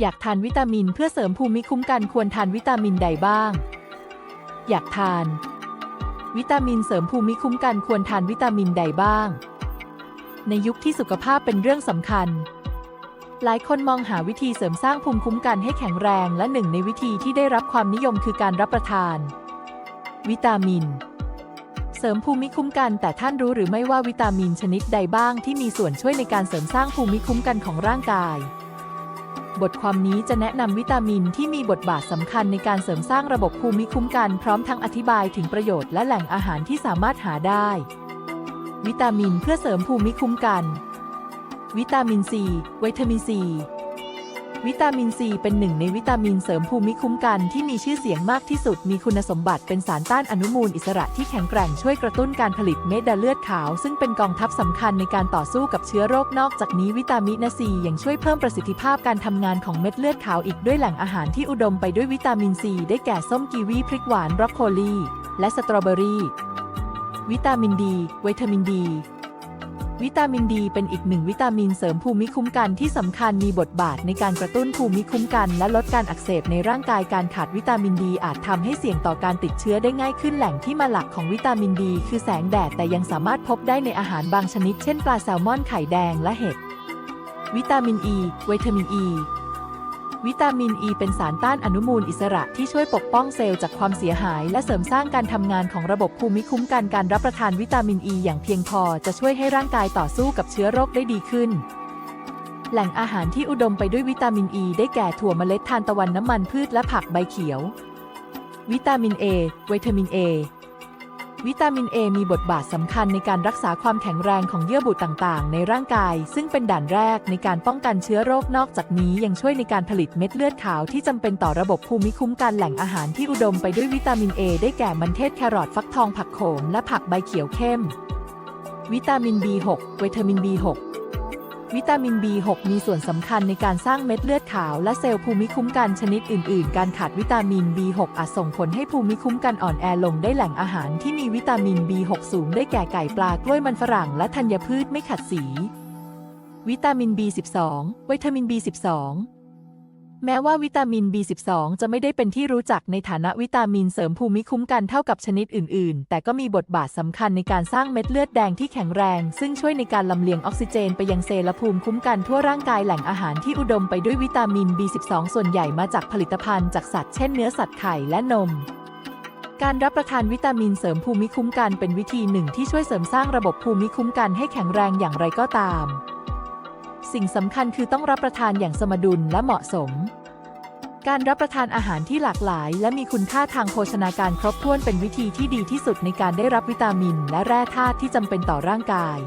อยากทานวิตามินเพื่อเสริมภูมิคุ้มกันควรทานวิตามินใดบ้าง อยากทาน วิตามินเสริมภูมิคุ้มกันควรทานวิตามินใดบ้าง ในยุคที่สุขภาพเป็นเรื่องสำคัญ หลายคนมองหาวิธีเสริมสร้างภูมิคุ้มกันให้แข็งแรงและหนึ่งในวิธีที่ได้รับความนิยมคือการรับประทาน วิตามิน เสริมภูมิคุ้มกันแต่ท่านรู้หรือไม่ว่าวิตามินชนิดใดบ้างที่มีส่วนช่วยในการเสริมสร้างภูมิคุ้มกันของร่างกาย บทความนี้จะแนะนำวิตามินที่มีบทบาทสำคัญในการเสริมสร้างระบบภูมิคุ้มกัน พร้อมทั้งอธิบายถึงประโยชน์และแหล่งอาหารที่สามารถหาได้ วิตามินเพื่อเสริมภูมิคุ้มกัน วิตามินซีวิตามินซี วิตามินซีเป็นหนึ่งในวิตามินเสริมภูมิคุ้มกันที่มีชื่อเสียงมากที่สุด มีคุณสมบัติเป็นสารต้านอนุมูลอิสระที่แข็งแกร่งช่วยกระตุ้นการผลิตเม็ดเลือดขาว ซึ่งเป็นกองทัพสำคัญในการต่อสู้กับเชื้อโรคนอกจากนี้วิตามินซียังช่วยเพิ่มประสิทธิภาพการทำงานของเม็ดเลือดขาวอีกด้วยแหล่งอาหารที่อุดมไปด้วยวิตามินซีได้แก่ส้มกีวีพริกหวานบรอกโคลีและสตรอเบอรี่วิตามินดีวิตามินดี วิตามินดีเป็นอีกหนึ่งวิตามินเสริมภูมิคุ้มกันที่สำคัญมีบทบาทในการกระตุ้นภูมิคุ้มกันและลดการอักเสบในร่างกายการขาดวิตามินดีอาจทำให้เสี่ยงต่อการติดเชื้อได้ง่ายขึ้นแหล่งที่มาหลักของวิตามินดีคือแสงแดดแต่ยังสามารถพบได้ในอาหารบางชนิดเช่นปลาแซลมอนไข่แดงและเห็ดวิตามินอ e, ีวิตามินอ e. ี วิตามินอ e ีเป็นสารต้านอนุมูลอิสระที่ช่วยปกป้องเซลล์จากความเสียหาย และเสริมสร้างการทำงานของระบบภูมิคุ้มกันการรับประทานวิตามินอ e ีอย่างเพียงพอจะช่วยให้ร่างกายต่อสู้กับเชื้อโรคได้ดีขึ้น แหล่งอาหารที่อุดมไปด้วยวิตามินอ e ีได้แก่ถั่วเมล็ดทานตะวันน้ำมันพืชและผักใบเขียว วิตามิน A วิตามิน A วิตามิน A มีบทบาทสำคัญในการรักษาความแข็งแรงของเยื่อบุต่างๆ ในร่างกาย ซึ่งเป็นด่านแรกในการป้องกันเชื้อโรคนอกจากนี้ยังช่วยในการผลิตเม็ดเลือดขาวที่จำเป็นต่อระบบภูมิคุ้มกันแหล่งอาหารที่อุดมไปด้วยวิตามิน A ได้แก่มันเทศแครอทฟักทองผักโขมและผักใบเขียวเข้ม วิตามิน B6 วิตามิน B6 วิตามิน B6 มีส่วนสำคัญในการสร้างเม็ดเลือดขาวและเซลล์ภูมิคุ้มกันชนิดอื่น ๆ การขาดวิตามิน B6 อาจส่งผลให้ภูมิคุ้มกันอ่อนแอลงได้แหล่งอาหารที่มีวิตามิน B6 สูงได้แก่ไก่ปลากล้วยมันฝรั่งและธัญพืชไม่ขัดสี วิตามิน B12 วิตามิน B12 แม้ว่าวิตามิน B12 จะไม่ได้เป็นที่รู้จักในฐานะวิตามินเสริมภูมิคุ้มกันเท่ากับชนิดอื่น ๆ แต่ก็มีบทบาทสำคัญในการสร้างเม็ดเลือดแดงที่แข็งแรง ซึ่งช่วยในการลำเลียงออกซิเจนไปยังเซลล์และภูมิคุ้มกันทั่วร่างกายแหล่งอาหารที่อุดมไปด้วยวิตามิน B12 ส่วนใหญ่มาจากผลิตภัณฑ์จากสัตว์เช่นเนื้อสัตว์ไข่และนมการรับประทานวิตามินเสริมภูมิคุ้มกันเป็นวิธีหนึ่งที่ช่วยเสริมสร้างระบบภูมิคุ้มกันให้แข็งแรงอย่างไรก็ตาม สิ่งสำคัญคือต้องรับประทานอย่างสมดุลและเหมาะสม การรับประทานอาหารที่หลากหลาย และมีคุณค่าทางโภชนาการครบถ้วนเป็นวิธีที่ดีที่สุดในการได้รับวิตามิน และแร่ธาตุที่จำเป็นต่อร่างกาย